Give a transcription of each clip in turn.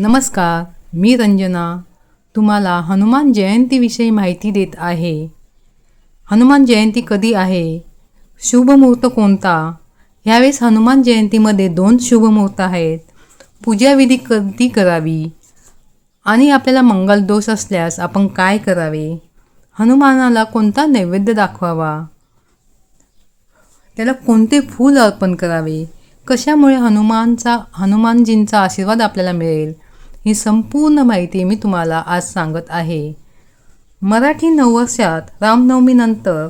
नमस्कार मी रंजना. तुम्हाला हनुमान जयंतीविषयी माहिती देत आहे. हनुमान जयंती कधी आहे? शुभमुहूर्त कोणता? ह्यावेळेस हनुमान जयंतीमध्ये दोन शुभमुहूर्त आहेत. पूजाविधी कधी करावी? आणि आपल्याला मंगल दोष असल्यास आपण काय करावे? हनुमानाला कोणता नैवेद्य दाखवावा? त्याला कोणते फूल अर्पण करावे? कशामुळे हनुमानचा हनुमानजींचा आशीर्वाद आपल्याला मिळेल? ही संपूर्ण माहिती मी तुम्हाला आज सांगत आहे. मराठी नववर्षात रामनवमीनंतर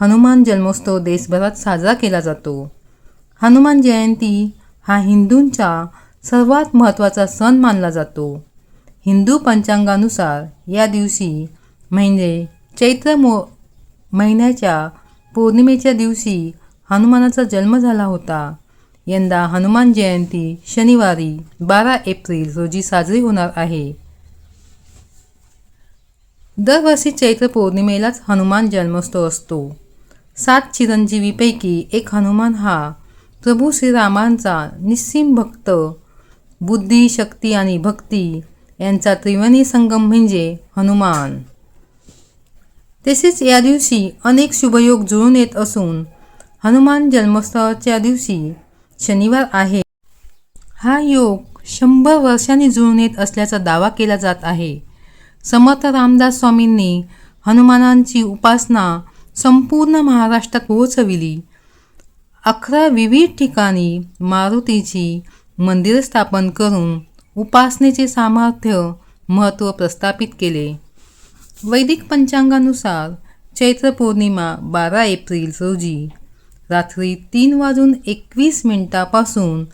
हनुमान जन्मोत्सव देशभरात साजरा केला जातो. हनुमान जयंती हा हिंदूंचा सर्वात महत्त्वाचा सण मानला जातो. हिंदू पंचांगानुसार या दिवशी म्हणजे चैत्र मो महिन्याच्या पौर्णिमेच्या दिवशी हनुमानाचा जन्म झाला होता. यंदा हनुमान जयंती शनिवारी बारा एप्रिल रोजी साजरी होणार आहे. दरवर्षी चैत्र पौर्णिमेलाच हनुमान जन्मोत्सव असतो. सात चिरंजीवीपैकी एक हनुमान हा प्रभू श्रीरामांचा निस्सीम भक्त बुद्धी शक्ती आणि भक्ती यांचा त्रिवेणी संगम म्हणजे हनुमान. तसेच या दिवशी अनेक शुभयोग जुळून येत असून हनुमान जन्मोत्सवाच्या दिवशी शनिवार आहे. हा योग शंभर वर्षांनी जुळून येत असल्याचा दावा केला जात आहे. समर्थ रामदास स्वामींनी हनुमानांची उपासना संपूर्ण महाराष्ट्रात पोहोचविली. अकरा विविध ठिकाणी मारुतीची मंदिर स्थापन करून उपासनेचे सामर्थ्य महत्त्व प्रस्थापित केले. वैदिक पंचांगानुसार चैत्र पौर्णिमा बारा एप्रिल रोजी रात्री तीन वाजून एकवीस मिनिटापासून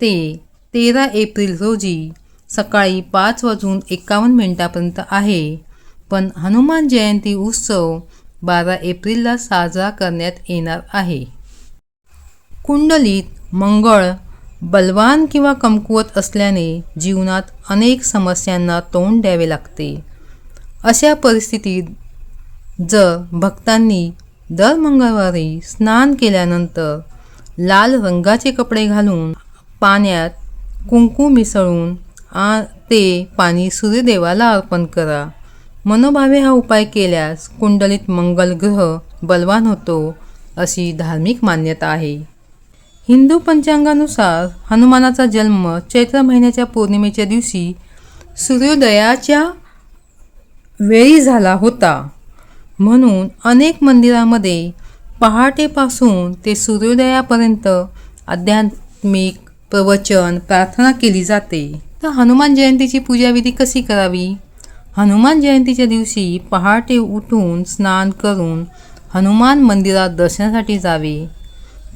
ते तेरा एप्रिल रोजी सकाळी पाच वाजून एकावन्न मिनिटापर्यंत आहे. पण हनुमान जयंती उत्सव बारा एप्रिलला साजरा करण्यात येणार आहे. कुंडलीत मंगळ बलवान किंवा कमकुवत असल्याने जीवनात अनेक समस्यांना तोंड द्यावे लागते. अशा परिस्थितीत जर भक्तांनी दर मंगळवारी स्नान केल्यानंतर लाल रंगाचे कपडे घालून पाण्यात कुंकू मिसळून आ ते पाणी सूर्यदेवाला अर्पण करा. मनोभावे हा उपाय केल्यास कुंडलीत मंगल ग्रह बलवान होतो अशी धार्मिक मान्यता आहे. हिंदू पंचांगानुसार हनुमानाचा जन्म चैत्र महिन्याच्या पौर्णिमेच्या दिवशी सूर्योदयाच्या वेळी झाला होता. म्हणून अनेक मंदिरामध्ये पहाटेपासून ते सूर्योदयापर्यंत आध्यात्मिक प्रवचन प्रार्थना केली जाते. तर हनुमान जयंतीची पूजाविधी कशी करावी? हनुमान जयंतीच्या दिवशी पहाटे उठून स्नान करून हनुमान मंदिरात दर्शनासाठी जावे.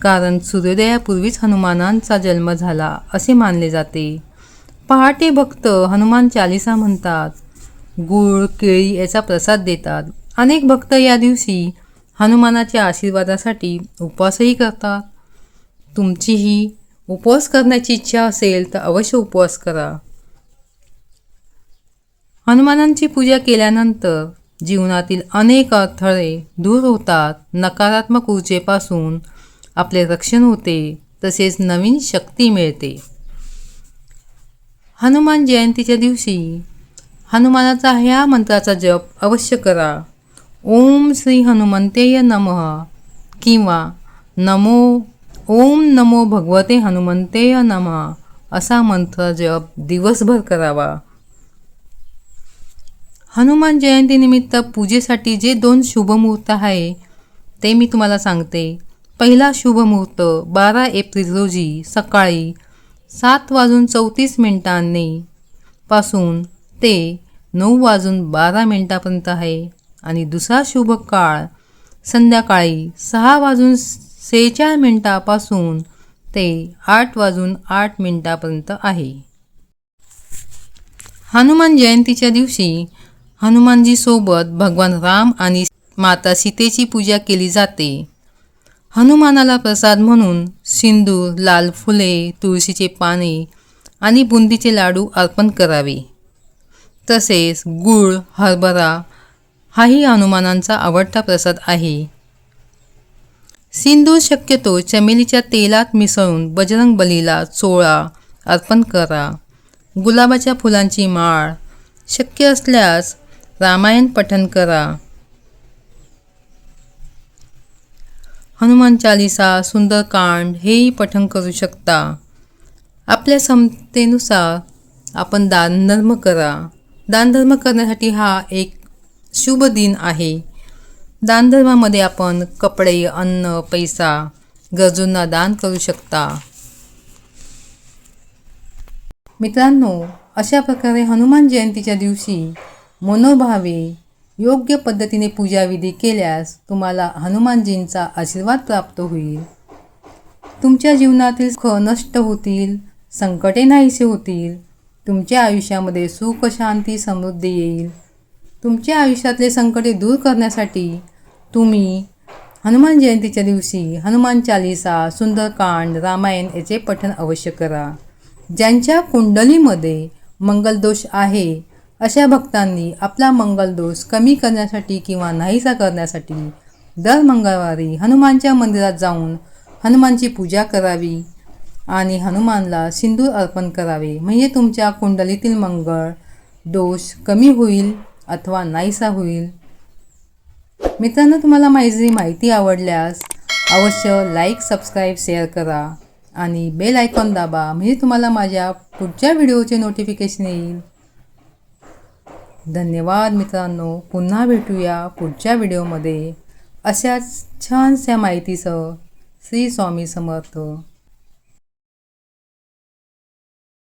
कारण सूर्योदयापूर्वीच हनुमानांचा जन्म झाला असे मानले जाते. पहाटे भक्त हनुमान चालिसा म्हणतात गूळ केळी याचा प्रसाद देतात. अनेक भक्त या दिवशी हनुमानाच्या आशीर्वादासाठी उपवासही करतात. तुमचीही उपवास करण्याची इच्छा असेल तर अवश्य उपवास करा. हनुमानांची पूजा केल्यानंतर जीवनातील अनेक अडथळे दूर होतात. नकारात्मक ऊर्जेपासून आपले रक्षण होते तसेच नवीन शक्ती मिळते. हनुमान जयंतीच्या दिवशी हनुमानाचा ह्या मंत्राचा जप अवश्य करा. ओम श्री हनुमंतेय नमः किंवा नमो ओम नमो भगवते हनुमंतेय नमः असा मंत्र जप दिवसभर करावा. हनुमान जयंतीनिमित्त पूजेसाठी जे दोन शुभमुहूर्त आहे ते मी तुम्हाला सांगते. पहिला शुभमुहूर्त बारा एप्रिल रोजी सकाळी सात वाजून चौतीस मिनिटांनी पासून ते नऊ वाजून बारा मिनिटापर्यंत आहे. आणि दुसरा शुभ काळ संध्याकाळी सहा वाजून सेहेचाळ मिनिटापासून ते आठ वाजून आठ मिनिटापर्यंत आहे. हनुमान जयंतीच्या दिवशी हनुमानजीसोबत भगवान राम आणि माता सीतेची पूजा केली जाते. हनुमानाला प्रसाद म्हणून सिंदूर लाल फुले तुळशीचे पाने आणि बुंदीचे लाडू अर्पण करावे. तसेच गूळ हरभरा हाही हनुमानांचा आवडता प्रसाद आहे. सिंदूर शक्यतो चमेलीच्या तेलात मिसळून बजरंग बलीला चोळा अर्पण करा. गुलाबाच्या फुलांची माळ शक्य असल्यास रामायण पठण करा. हनुमान चालिसा सुंदरकांड हेही पठन करू शकता. आपल्या क्षमतेनुसार आपण दानधर्म करा. दानधर्म करण्यासाठी हा एक शुभ दिन आहे. दानधर्मामध्ये आपण कपडे अन्न पैसा गरजूंना दान करू शकता. मित्रांनो अशा प्रकारे हनुमान जयंतीच्या दिवशी मनोभावे योग्य पद्धतीने पूजाविधी केल्यास तुम्हाला हनुमानजींचा आशीर्वाद प्राप्त होईल. तुमच्या जीवनातील सुख नष्ट होतील संकटे नाहीसे होतील तुमच्या आयुष्यामध्ये सुख शांती समृद्धी येईल. तुमच्या आयुष्यातले संकटे दूर करण्यासाठी तुम्ही हनुमान जयंतीच्या दिवशी हनुमान चालिसा सुंदरकांड रामायण याचे पठण अवश्य करा. ज्यांच्या कुंडलीमध्ये मंगलदोष आहे अशा भक्तांनी आपला मंगलदोष कमी करण्यासाठी किंवा नाहीसा करण्यासाठी दर मंगळवारी हनुमानच्या मंदिरात जाऊन हनुमानची पूजा करावी आणि हनुमानला सिंदूर अर्पण करावे. म्हणजे तुमच्या कुंडलीतील मंगळ दोष कमी होईल. अथवा नाहीसा होईल. मित्रांनो तुम्हाला माझी माहिती आवडल्यास अवश्य लाईक सबस्क्राईब शेअर करा आणि बेल आयकॉन दाबा म्हणजे तुम्हाला माझ्या पुढच्या व्हिडिओचे नोटिफिकेशन येईल. धन्यवाद मित्रांनो. पुन्हा भेटूया पुढच्या व्हिडिओमध्ये अशाच छानशा माहितीसह श्री स्वामी समर्थ.